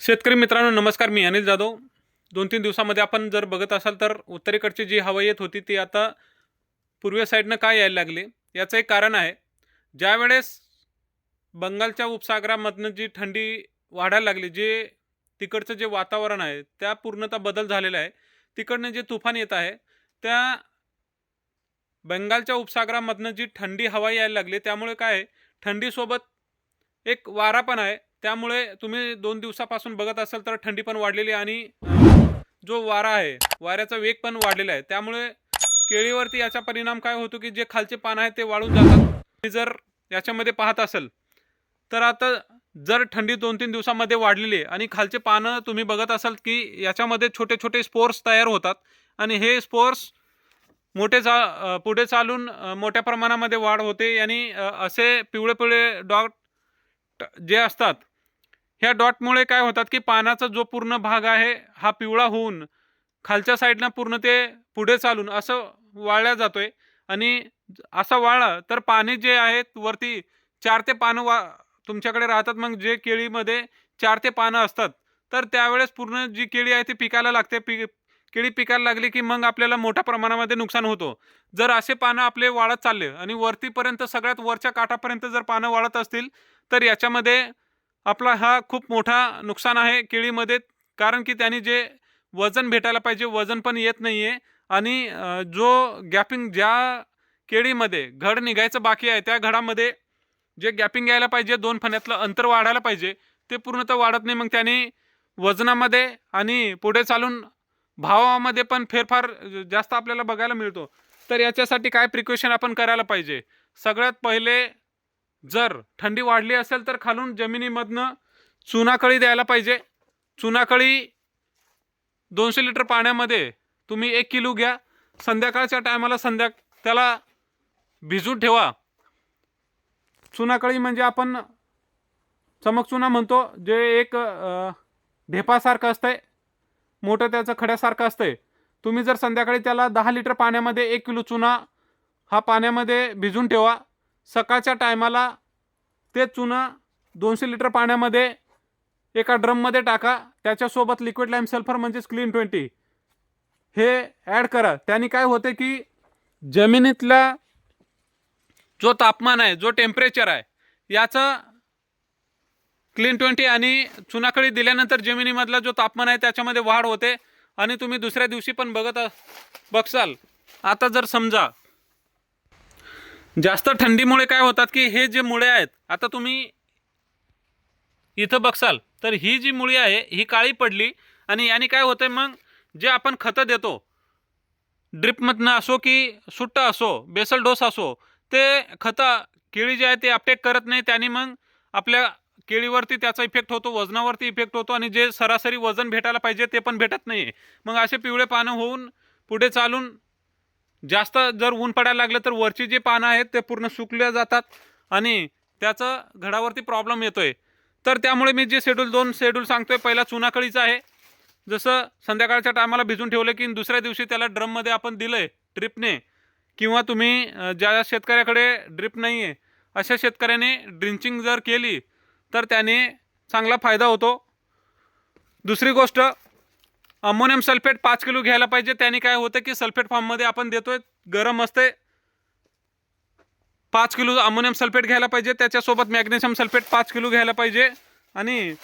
शेतकरी मित्रांनो नमस्कार. मी अनिल जाधव. दोन तीन दिवसामध्ये आपण जर बघत असाल तर उत्तरेकडची जी हवा येत होती ती आता पूर्वे साईडनं काय यायला लागली? याचं एक कारण आहे ज्यावेळेस बंगालच्या उपसागरामधनं जी थंडी वाढायला लागली जे तिकडचं जे वातावरण आहे त्या पूर्णतः बदल झालेला आहे. तिकडनं जे तुफान येत आहे त्या बंगालच्या उपसागरामधनं जी थंडी हवा यायला लागली त्यामुळे काय आहे थंडीसोबत एक वारा पण आहे. त्यामुळे तुम्ही दोन दिवसापासून बघत असाल तर थंडी पण वाढलेली आणि जो वारा आहे वाऱ्याचा वेग पण वाढलेला आहे. त्यामुळे केळीवरती याचा परिणाम काय होतो की जे खालचे पानं आहे ते वाळून जातात. तुम्ही जर याच्यामध्ये पाहत असेल तर आता जर थंडी दोन तीन दिवसामध्ये वाढलेली आहे आणि खालचे पानं तुम्ही बघत असाल की याच्यामध्ये छोटे छोटे स्पोर्स तयार होतात आणि हे स्पोर्स मोठे चा पुढे चालून मोठ्या प्रमाणामध्ये वाढ होते आणि असे पिवळे पिवळे डॉट जे असतात ह्या डॉटमुळे काय होतात की पानाचा जो पूर्ण भाग आहे हा पिवळा होऊन खालच्या साईडनं पूर्ण ते पुढे चालून असं वाळल्या जातोय. आणि असं वाळलं तर पाने जे आहेत वरती चार ते पानं वा तुमच्याकडे राहतात. मग जे केळीमध्ये चार ते पानं असतात तर त्यावेळेस पूर्ण जी केळी आहे ती पिकायला लागते. पी केळी पिकायला लागली की मग आपल्याला मोठ्या प्रमाणामध्ये नुकसान होतो. जर असे पानं आपले वाळत चालले आणि वरतीपर्यंत सगळ्यात वरच्या काठापर्यंत जर पानं वाळत असतील तर याच्यामध्ये आपला हा खूप मोठा नुकसान आहे केळीमध्ये कारण की त्यांनी जे वजन भेटायला पाहिजे वजन पण येत नाही आहे आणि जो गॅपिंग ज्या केळीमध्ये घड निघायचं बाकी आहे त्या घडामध्ये जे गॅपिंग यायला पाहिजे दोन फण्यातलं अंतर वाढायला पाहिजे ते पूर्णतः वाढत नाही. मग त्याने वजनामध्ये आणि पुढे चालून भावामध्ये पण फेरफार जास्त आपल्याला बघायला मिळतो. तर याच्यासाठी काय प्रिकॉशन आपण करायला पाहिजे? सगळ्यात पहिले जर थंडी वाढली असेल तर खालून जमिनीमधनं चुनाकळी द्यायला पाहिजे. चुनाकळी दोनशे लिटर पाण्यामध्ये तुम्ही एक किलो घ्या. संध्याकाळच्या टायमाला संध्या त्याला भिजून ठेवा. चुनाकळी म्हणजे आपण चमक चुना म्हणतो जे एक ढेपासारखं ढेपासारखं असतंय. मोठं त्याचं खड्यासारखं असतंय. तुम्ही जर संध्याकाळी त्याला दहा लिटर पाण्यामध्ये एक किलो चुना हा पाण्यामध्ये भिजून ठेवा. सकाळच्या टायमाला ते चुना दोनशे लिटर पाण्यामध्ये एका ड्रममध्ये टाका. त्याच्यासोबत लिक्विड लाईम सल्फर म्हणजेच क्लीन ट्वेंटी हे ॲड करा. त्याने काय होते की जमिनीतला जो तापमान आहे जो टेम्परेचर आहे याचं क्लीन ट्वेंटी आणि चुनाकळी दिल्यानंतर जमिनीमधला जो तापमान आहे त्याच्यामध्ये वाढ होते. आणि तुम्ही दुसऱ्या दिवशी पण बघत बघसाल. आता जर समजा जास्त थंडीमुळे काय होतात की हे जे मुळे आहेत आता तुम्ही इथं बघसाल तर ही जी मुळी आहे ही काळी पडली आणि याने काय होतंय मग जे आपण खतं देतो ड्रिपमधनं असो की सुट्टा असो बेसल डोस असो ते खतं केळी जे आहे ते अपटेक करत नाही त्याने मग आपल्या केळीवरती त्याचा इफेक्ट होतो वजनावरती इफेक्ट होतो आणि जे सरासरी वजन भेटायला पाहिजे ते पण भेटत नाही मग असे पिवळे पानं होऊन पुढे चालून जास्त जर ऊन पडायला लागलं तर वरची जी पानं आहेत ते पूर्ण सुकल्या जातात आणि त्याचं घडावरती प्रॉब्लेम येतोय. तर त्यामुळे मी जे शेड्यूल दोन शेड्यूल सांगतोय. पहिला चुनाकळीचा आहे. जसं संध्याकाळच्या टायमाला भिजून ठेवलं की दुसऱ्या दिवशी त्याला ड्रममध्ये आपण दिलंय ड्रिपने किंवा तुम्ही ज्या शेतकऱ्याकडे ड्रिप नाही आहे अशा शेतकऱ्याने ड्रिंचिंग जर केली तर त्याने चांगला फायदा होतो. दुसरी गोष्ट अमोनियम सल्फेट पाच किलो घ्यायला पाहिजे. त्याने काय होतं की सल्फेट फॉर्ममध्ये आपण देतोय गरम असते पाच किलो अमोनियम सल्फेट घ्यायला पाहिजे. त्याच्यासोबत मॅग्नेशियम सल्फेट पाच किलो घ्यायला पाहिजे. आणि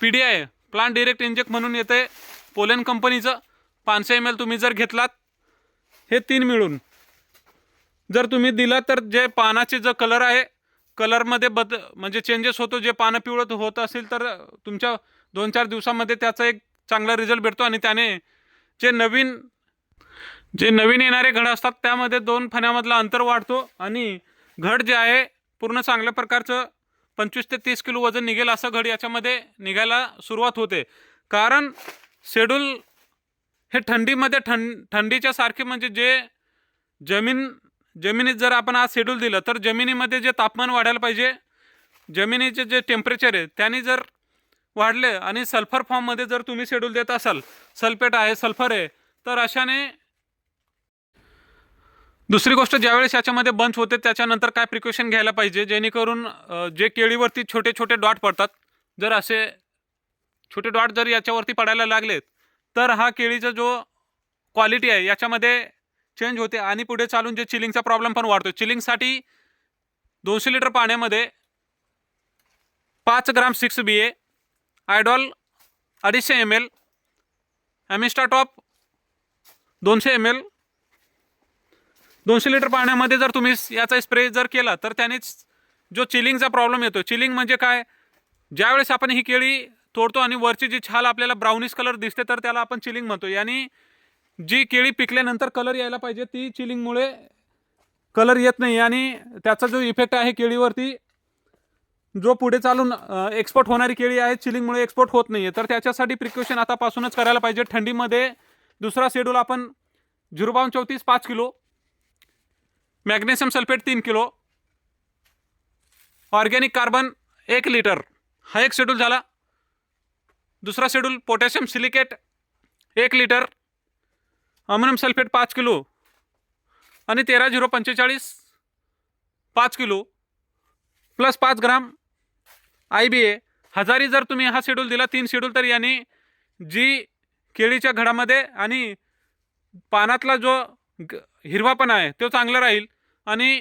P D I plant direct inject म्हणून येते पोलेन कंपनीचं. पाचशे एम एल तुम्ही जर घेतलात हे तीन मिळून. जर तुम्ही दिलं तर जे पानाचे जो कलर आहे कलरमध्ये बद म्हणजे चेंजेस होतो. जे पानं पिवळत होत असेल तर तुमच्या दोन चार दिवसामध्ये त्याचा एक चांगला रिझल्ट भेटतो आणि त्याने जे नवीन जे नवीन येणारे घड असतात त्यामध्ये दोन फण्यामधला अंतर वाढतो आणि घड जे आहे पूर्ण चांगल्या प्रकारचं पंचवीस ते तीस किलो वजन निघेल असं घड याच्यामध्ये निघायला सुरुवात होते. कारण शेड्यूल हे थंडीमध्ये थंड थंडीच्या सारखे म्हणजे जे जमीन जमिनीत जर आपण आज शेड्यूल दिलं तर जमिनीमध्ये जे तापमान वाढायला पाहिजे जमिनीचे जे टेम्परेचर आहे त्याने जर वाढले आणि सल्फर फॉर्ममध्ये जर तुम्ही शेड्यूल देत असाल सल्फेट आहे सल्फर आहे तर अशाने दुसरी गोष्ट ज्यावेळेस याच्यामध्ये बंच होते त्याच्यानंतर काय प्रिकॉशन घ्यायला पाहिजे? जेणेकरून जे केळीवरती छोटे छोटे डॉट पडतात जर असे छोटे डॉट जर याच्यावरती पडायला लागलेत तर हा केळीचा जो क्वालिटी आहे याच्यामध्ये चेंज होते आणि पुढे चालून जे चिलिंगचा प्रॉब्लेम पण वाढतो चिलिंगसाठी दोनशे लिटर पाण्यामध्ये पाच gram six B A idol अडीचशे एम एल ॲमिस्टा टॉप दोनशे एम एल दोनशे लिटर पाण्यामध्ये जर तुम्ही याचा स्प्रे जर केला तर त्यानेच जो चिलिंगचा प्रॉब्लेम येतो. चिलिंग म्हणजे काय? ज्यावेळेस आपण ही केळी तोडतो आणि वरची जी छाल आपल्याला ब्राउनिश कलर दिसते तर त्याला आपण चिलिंग म्हणतो. यानी जी केळी पिकल्यानंतर कलर यायला पाहिजे ती चिलिंगमुळे कलर येत नाही. आणि त्याचा जो इफेक्ट आहे केळीवरती जो पुढे चालून एक्सपोर्ट होणारी केळी आहे चिलिंगमुळे एक्सपोर्ट होत नाही आहे तर त्याच्यासाठी प्रिकॉशन आतापासूनच करायला पाहिजे. थंडीमध्ये दुसरा शेड्यूल आपण झिरो बावन चौतीस पाच किलो. मॅग्नेशियम सल्फेट तीन किलो. ऑर्गॅनिक कार्बन एक लिटर. हा एक शेड्यूल झाला. दुसरा शेड्यूल पोटॅशियम सिलिकेट एक लिटर. अमोनियम सल्फेट पाच किलो. आणि तेरा झिरो पंचेचाळीस पाच किलो. प्लस पाच ग्राम आय बी ए हजारी जर तुम्ही हा शेड्यूल दिला तीन शेड्यूल तर यांनी जी केळीच्या घडामध्ये आणि पानातला जो ग- हिरवापणा आहे तो चांगला राहील आणि